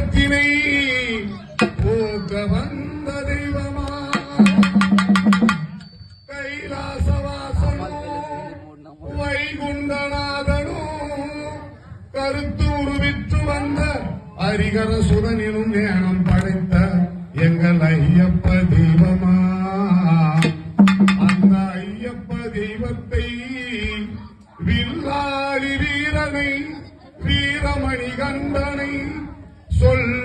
பாவத்தினை போக்க வந்த தெய்வமா? கைலாசவாசனும் வைகுண்டநாதனும் கருத்து உருவித்து வந்த ஹரிகர சுரனிலும் ஞானம் படைத்த எங்கள் ஐயப்ப தெய்வமா? அந்த ஐயப்ப தெய்வத்தை வில்லாளி வீரனை வீரமணி கண்டனை Sol.